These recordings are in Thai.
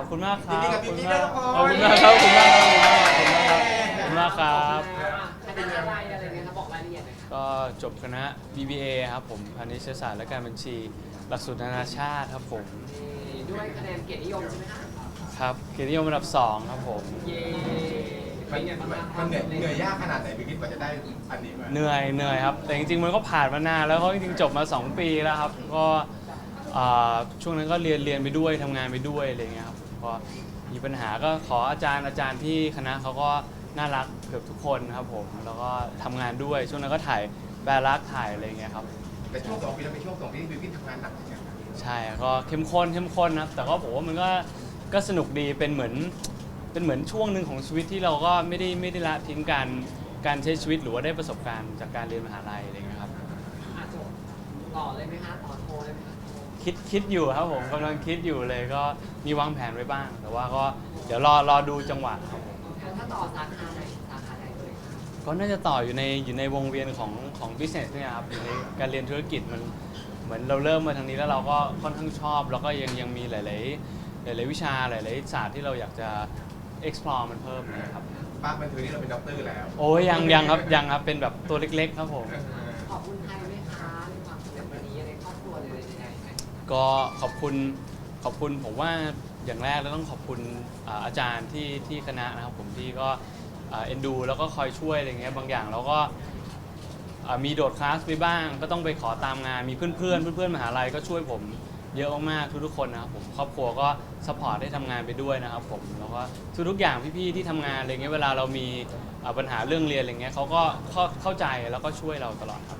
ขอบคุณมากครับยินดีกับขอบคุณพี่มากๆด้วยขอบคุณมากครับขอบคุณมากครับขอบคุณมากครับขอบคุณมากครับ คณะอะไรอะไรเงี้ยครับบอกรายละเอียดหน่อยค่ะก็จบคณะ BBA ครับผมพาณิชยศาสตร์และการบัญชี หลักสูตรนานาชาติครับผมนี่ด้วยคะแนนเกียรตินิยมใช่ไหมคะครับเกียรตินิยมอันดับ2ครับผม เย้มันเป็นไงบ้างคะมันเหนื่อยเหนื่อยยากขนาดไหนพี่คิดกว่าจะได้อันนี้มา เหนื่อยเหนื่อยครับ แต่จริงๆมันก็ผ่านมานานแล้วเขาจริงๆจบมา 2 ปีแล้วครับ ก็อ่าช่วงนั้นก็เรียนเรียนไปด้วยทำงานไปด้วยอะไรเงี้ยครับ ก็มีปัญหาก็ขออาจารย์อาจารย์ที่คณะเขาก็น่ารักเกือบทุกคนครับผมแล้วก็ทำงานด้วยช่วงนั้นก็ถ่ายแบรลักถ่ายอะไรเงี้ยครับ แต่ช่วงสองปีเราเป็นช่วงสองปีที่พี่คิดทำงานหนักจริงๆใช่ก็เข้มข้นเข้มข้นนะครับแต่ก็ผมว่ามันก็ก็สนุกดีเป็นเหมือนเป็นเหมือนช่วงหนึ่งของชีวิตที่เราก็ไม่ได้ไม่ได้ละทิ้งการการใช้ชีวิตหรือว่าได้ประสบการณ์จากการเรียนมหาลัยอะไรเงี้ยครับ อะจบต่อเลยไหมคะต่อโทรเลยไหมคะ คิดคิดอยู่ครับผมกำลังคิดอยู่เลยก็มีวางแผนไว้บ้าง แต่ว่าก็เดี๋ยวรอรอดูจังหวะครับผมแล้วถ้าต่อสาขาไหนสาขาไหนเลยคะก็น่าจะต่ออยู่ในอยู่ในวงเวียนของของ business เนี่ยครับอยู่ในการเรียนธุรกิจมันเหมือนเราเริ่มมาทางนี้แล้วเราก็ค่อนข้างชอบ แล้วก็ยังยังมีหลาย ๆ หลาย ๆ วิชาหลาย ๆ ศาสตร์ที่เราอยากจะ explore มันเพิ่มนะครับป้าบันเทิงนี่เราเป็นด็อกเตอร์แล้ว โอ้ยยังยังครับยังครับเป็นแบบตัวเล็ก ๆ ครับผม ก็ขอบคุณขอบคุณผมว่าอย่างแรกเราต้องขอบคุณอ่าอาจารย์ที่ที่คณะนะครับผมที่ก็อ่าเอ็นดูแล้วก็คอยช่วยอะไรเงี้ยบางอย่างเราก็อ่ามีโดดคลาสไปบ้าง ก็ต้องไปขอตามงานมีเพื่อนเพื่อนๆเพื่อนๆมหาลัยก็ช่วยผมเยอะมากๆทุกๆคนนะครับผมครอบครัวก็สปอร์ตได้ทำงานไปด้วยนะครับผมแล้วก็ทุกๆอย่างพี่ๆที่ทำงานอะไรเงี้ยเวลาเรามีอ่าปัญหาเรื่องเรียนอะไรเงี้ยเขาก็เข้าเข้าใจแล้วก็ช่วยเราตลอดครับ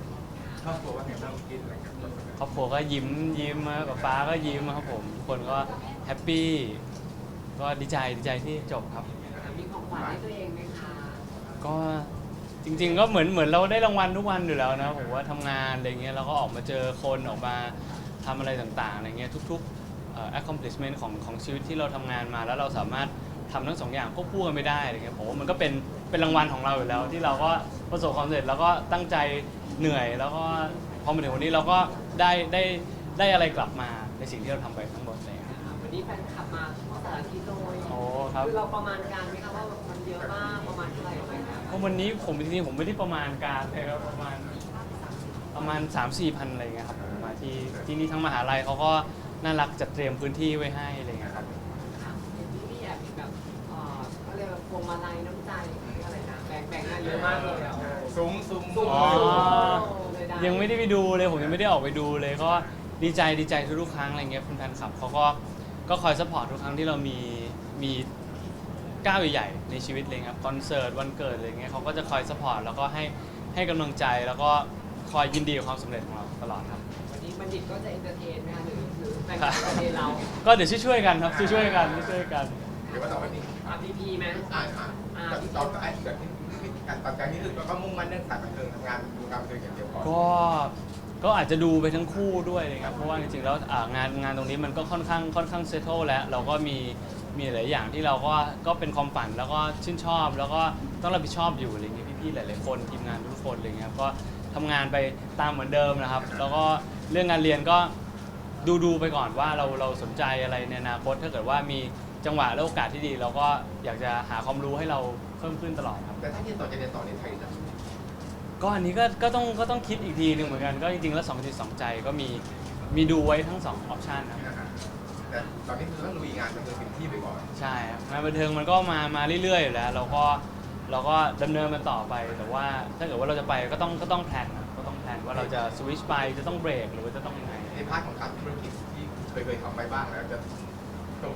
รอบครัวว่าไงบ้างคิดอะไรกันครอบครัวก็ยิ้มยิ้มมาป๊าป๊าก็ยิ้มครับผมทุกคนก็แฮปปี้ก็ดีใจดีใจที่จบครับ มีของขวัญให้ตัวเองไหมคะก็จริง ๆ ก็เหมือนเหมือนเราได้รางวัลทุกวันอยู่แล้วนะผมว่าทำงานอะไรเงี้ยเราก็ออกมาเจอคนออกมาทำอะไรต่างๆอะไรเงี้ยทุกๆเอ่อ accomplishment ของของชีวิตที่เราทำงานมาแล้วเราสามารถ ทำทั้งสองอย่างควบคู่กันไปได้อะไรเงี้ยผมว่ามันก็เป็นเป็นรางวัลของเราอยู่แล้ว ที่เราก็ประสบความสำเร็จแล้วก็ตั้งใจเหนื่อย แล้วก็พอมาถึงวันนี้เราก็ได้ได้ได้อะไรกลับมาในสิ่งที่เราทำไปทั้งหมดเลยครับวันนี้แฟนคลับมาทั่วสารทิศเลยโอ้ครับ คือเราประมาณการไหมคะว่ามันเยอะมากประมาณเท่าไหร่ไหมคะก็วันนี้ผมจริงๆผมไม่ได้ประมาณการเลยครับประมาณประมาณ 3 4พันอะไรเงี้ยครับผมมาที่ที่นี่ทั้งมหาลัยเขาก็น่ารักจัดเตรียมพื้นที่ไว้ให้อะไรเงี้ยครับ ค่ะที่นี่แอบมีแบบเอ่อเขาเรียกว่า พวงมาลัยน้ำใจอะไรนะแบ่งแบ่งงานเยอะมากเลยอะซุ้มซุ้มซุ้มอ๋อ เลยได้ยังไม่ได้ไปดูเลยผมยังไม่ได้ออกไปดูเลยก็ดีใจดีใจทุกๆครั้งอะไรเงี้ยคุณแฟนคลับเขาก็ก็คอยสปอร์ตทุกครั้งที่เรามีมีก้าวใหญ่ๆในชีวิตเลยครับคอนเสิร์ตวันเกิดอะไรเงี้ยเขาก็จะคอยสปอร์ตแล้วก็ให้ให้กำลังใจแล้วก็คอยยินดีกับความสำเร็จของเราตลอดครับ วันนี้บัณฑิตก็จะเอนเตอร์เทนไหมคะหรือหรือแบ่งเอนเตอร์เทนเรา ก็เดี๋ยวช่วยๆกันครับช่วยๆกันช่วยๆกัน เดี๋ยวว่าต่อไปนี้อะพีพีไหมอ่าอ่าตอนตอนไอ้แบบนี้ตอนการนี้คือก็มุ่งมั่นเรื่องสายบันเทิงทำงานดูการบันเทิงอย่างเดียวก่อนก็ก็อาจจะดูไปทั้งคู่ด้วยเลยครับเพราะว่าจริงๆแล้วอ่างานงานตรงนี้มันก็ค่อนข้างค่อนข้างเซตเทิลแล้วเราก็มีมีหลายอย่างที่เราก็ก็เป็นความฝันแล้วก็ชื่นชอบ แล้วก็ต้องรับผิดชอบอยู่อะไรเงี้ยพี่ๆหลายๆคนทีมงานทุกคนอะไรเงี้ยครับก็ทำงานไปตามเหมือนเดิมนะครับ แล้วก็เรื่องงานเรียนก็ดูดูไปก่อนว่าเราเราสนใจอะไรในอนาคตถ้าเกิดว่ามี จังหวะและโอกาสที่ดี เราก็อยากจะหาความรู้ให้เราเพิ่มขึ้นตลอดครับ แต่ถ้าเรียนต่อจะเรียนต่อในไทยนะก็อันนี้ก็ก็ต้องก็ต้องคิดอีกทีหนึ่งเหมือนกันก็จริงๆแล้วสองจิตสองใจก็มีมีดูไว้ทั้งสองออปชันนะครับแต่ตอนนี้คือต้องลุยงานบันเทิงเต็มที่ไปก่อน ใช่ครับงานบันเทิงมันก็มามาเรื่อยๆอยู่แล้วเราก็เราก็ดำเนินมันต่อไปแต่ว่าถ้าเกิดว่าเราจะไปก็ต้องก็ต้องแพลนก็ต้องแพลนว่าเราจะสวิชไปจะต้องเบรกหรือว่าจะต้องยังไงในพาร์ทของการธุรกิจที่เคยเคยทำไปบ้างแล้วจะ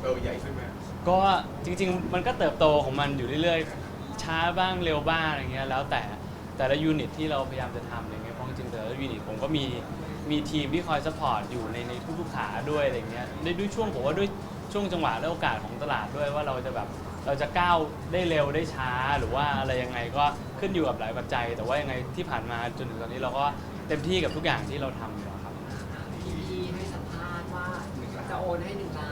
โตเติบใหญ่ขึ้นไหมก็จริง ๆ มันก็เติบโตของมันอยู่เรื่อยๆ ช้าบ้างเร็วบ้างอะไรเงี้ยแล้วแต่แต่ละยูนิตที่เราพยายามจะทำอะไรเงี้ยเพราะจริงๆแต่ละยูนิตผมก็มีมีทีมที่คอยซัพพอร์ตอยู่ในในทุกๆขาด้วยอะไรเงี้ยได้ด้วยช่วงผมว่าด้วยช่วงจังหวะและโอกาสของตลาดด้วยว่าเราจะแบบเราจะก้าวได้เร็วได้ช้าหรือว่าอะไรยังไงก็ขึ้นอยู่กับหลายปัจจัย แต่ว่ายังไงที่ผ่านมาจนถึงตอนนี้เราก็เต็มที่กับทุกอย่างที่เราทำอยู่แล้วครับ พีพีให้สัมภาษณ์ว่าจะโอนให้หนึ่งล้าน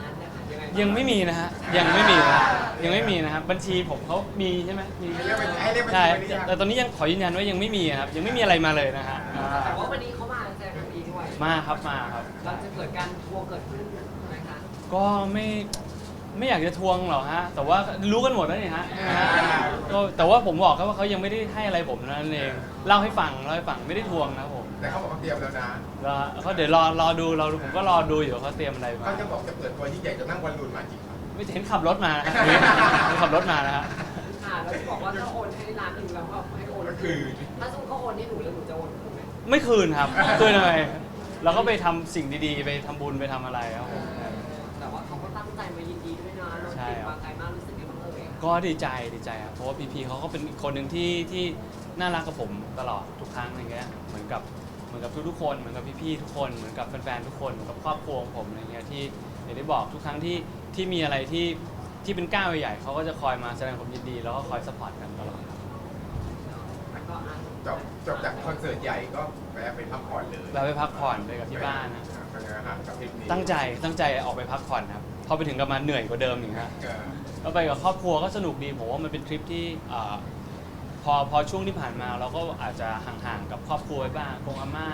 นะคะ ยังไงบ้ายังไม่มีนะฮะยังไม่มีนะยังไม่มีนะครับบัญชีผมเขามีใช่ไหมมีให้เรียกเป็นให้เรียกเป็นใช่ตัวนี้ยัง แต่ตอนนี้ยังขอยืนยันว่ายังไม่มีครับยังไม่มีอะไรมาเลยนะฮะอ่าแต่ว่าวันนี้เขามาแสดงความดีด้วยมาครับมาครับ เราจะเกิดการทัวร์เกิดขึ้นไหมคะก็ไม่ไม่อยากจะทวงหรอกฮะ แต่ว่ารู้กันหมดแล้วนี่ฮะนะฮะก็แต่ว่าผมบอกเขาว่าเขายังไม่ได้ให้อะไรผมนั่นเองเล่าให้ฟังเล่าให้ฟังไม่ได้ทวงนะครับผม แต่เขาบอกเขาเตรียมแล้วนะแล้วเขาเดี๋ยวรอรอดูเราผมก็รอดูอยู่ว่าเขาเตรียมอะไรมาเขาจะบอกจะเปิดตัวยิ่งใหญ่จะนั่งวันรุ่นมาจริงครับไม่เห็นขับรถมานะฮะเห็นขับรถมานะฮะค่ะแล้วบอกว่าถ้าโอนให้ร้านหนึ่งแล้วก็ให้โอนก็คือถ้าสมมติเขาโอนให้หนูแล้วหนูจะโอนให้หนูไหมไม่คืนครับคืนทำไมเราก็ไปทำสิ่งดีๆ ไปทำบุญไปทำอะไรครับผม แต่ว่าเขาก็ตั้งใจมายินดีด้วยนะรถใช่ติดครับ มาไกลมากรู้สึกยังไงบ้างเอ่ยก็ดีใจดีใจครับเพราะว่าพีพีเขาก็เป็นอีกคนหนึ่งที่ที่น่ารักกับผมตลอดทุกครั้งอะไรเงี้ยเหมือนกับ เหมือนกับทุกๆคนเหมือนกับพี่ๆทุกคนเหมือนกับแฟนๆทุกคนเหมือนกับครอบครัวของผมอะไรเงี้ยที่อย่างที่บอกทุกครั้งที่ที่มีอะไรที่ที่เป็นก้าวใหญ่ๆเขาก็จะคอยมาแสดงความยินดี แล้วก็คอยสปอร์ตกันตลอดครับแล้วก็อะจบจบจากคอนเสิร์ตใหญ่ก็แวะไปพักผ่อนเลยเราไปพักผ่อนไปกับที่บ้านนะเป็นไงฮะกับทริปนี้ตั้งใจตั้งใจออกไปพักผ่อนครับพอไปถึงก็มาเหนื่อยกว่าเดิมอีกฮะ เออเราไปกับครอบครัวก็สนุกดีผมว่ามันเป็นทริปที่เอ่อ พอพอช่วงที่ผ่านมาเราก็อาจจะห่างๆกับครอบครัวไปบ้างกงอาม่า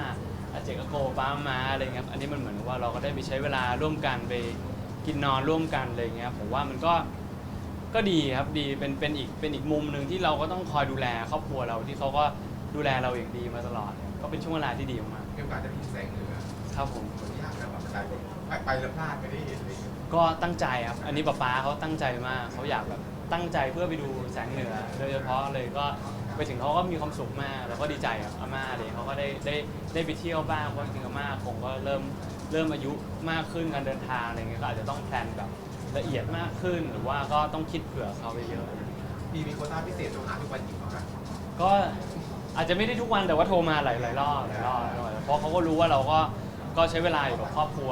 อาเจกอาโกป้ามาอะไรเงี้ยครับอันนี้มันเหมือนว่าเราก็ได้ไปใช้เวลาร่วมกันไปกินนอนร่วมกันอะไรเงี้ยผมว่ามันก็ก็ดีครับดีเป็นเป็นอีกเป็นอีกมุมหนึ่งที่เราก็ต้องคอยดูแลครอบครัวเราที่เขาก็ดูแลเราอย่างดีมาตลอดก็เป็นช่วงเวลาที่ดีมากมีโอกาสจะมีแสงเหนือๆครับผมคนยากนะแบบหลายคนไปไปแล้วพลาดไม่ได้เห็นเลยก็ตั้งใจครับอันนี้ป๊าป๊าเขาตั้งใจมากเขาอยากแบบ ตั้งใจเพื่อไปดูแสงเหนือโดยเฉพาะเลยก็ไปถึงเขาก็มีความสุขมาก แล้วก็ดีใจครับอาม่าเลยเขาก็ได้ได้ได้ไปเที่ยวบ้างเพราะจริงๆอาม่าคงก็เริ่มเริ่มอายุมากขึ้นการเดินทางอะไรเงี้ยก็อาจจะต้องแพลนแบบละเอียดมากขึ้น หรือว่าก็ต้องคิดเผื่อเขาไปเยอะมีมีโควต้าพิเศษโทรหาทุกวันจริงเหรอครับก็อาจจะไม่ได้ทุกวันแต่ว่าโทรมาหลายหลายๆรอบหลายรอบหลายรอบเพราะเขาก็รู้ว่าเราก็ ก็ใช้เวลาอยู่กับครอบครัว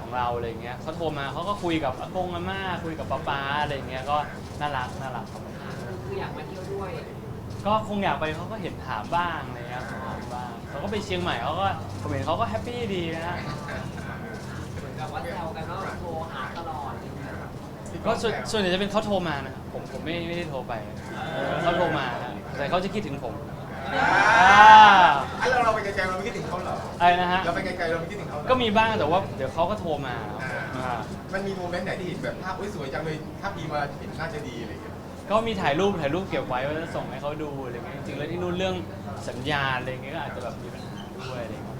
ของเราอะไรเงี้ยเขาโทรมาเขาก็คุยกับอากงอาม่าคุยกับป๊าป๊าอะไรเงี้ยก็น่ารักน่ารักครับอะคืออยากมาเที่ยวด้วย ก็คงอยากไปเขาก็เห็นถามบ้างอะไรเงี้ยถามบ้างเขาก็ไปเชียงใหม่เขาก็ผมเห็นเขาก็แฮปปี้ดีนะ เหมือนกับว่าแซวกันว่าโทรหาตลอดอะไรอย่างเงี้ยก็ส่วนส่วนใหญ่จะเป็นเขาโทรมานะครับผมผมไม่ไม่ได้โทรไปเออเขาโทรมานะแต่เขาจะคิดถึงผม อ่าอะเราเราไปไกลๆเราไม่คิดถึงเขาเหรออะไรนะฮะ เราไปไกลๆเราไม่คิดถึงเขาเหรอก็มีบ้างแต่ว่าเดี๋ยวเขาก็โทรมาอ่ามันมีโมเมนต์ไหนที่เห็นแบบภาพอุ้ยสวยจังเลยถ้าพีมาเห็นน่าจะดีอะไรอย่างเงี้ยก็มีถ่ายรูปถ่ายรูปเก็บไว้ว่าจะส่งให้เขาดูอะไรเงี้ยจริงๆแล้วที่นู่นเรื่องสัญญาณอะไรเงี้ยก็อาจจะแบบมีปัญหาด้วยอะไรเงี้ย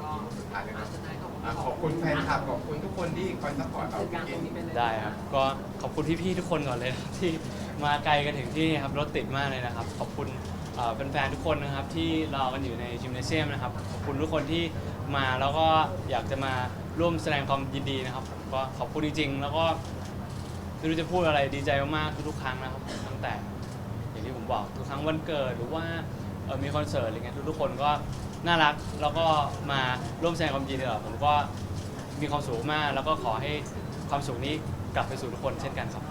ก็อะเดี๋ยวอานะจจะได้ขอบอะขอบคุณแฟนคลับขอบคุณทุกคนที่คอยซัพพอร์ตเราจัดการตรงนี้ไปเลยได้ครับ ก็ขอบคุณพี่ๆทุกคนก่อนเลยนะที่มาไกลกันถึงที่นี่ครับรถติดมากเลยนะครับ ขอบคุณ เอ่อแฟนๆทุกคนนะครับที่รอกันอยู่ในจิมเนเซียมนะครับขอบคุณทุกคนที่มาแล้วก็อยากจะมาร่วมแสดงความยินดีนะครับผมก็ขอบคุณจริงๆ แล้วก็ไม่รู้จะพูดอะไรดีใจมากๆทุกๆครั้งนะครับตั้งแต่ อย่างที่ผมบอกทุกครั้งวันเกิดหรือว่าเอ่อมีคอนเสิร์ตอะไรเงี้ยทุกๆคนก็น่ารักแล้วก็มาร่วมแสดงความยินดีกับผมก็มีความสุขมาก แล้วก็ขอให้ความสุขนี้กลับไปสู่ทุกคนเช่นกันครับ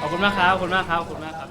ขอบคุณมากครับขอบคุณมากครับขอบคุณมากครับ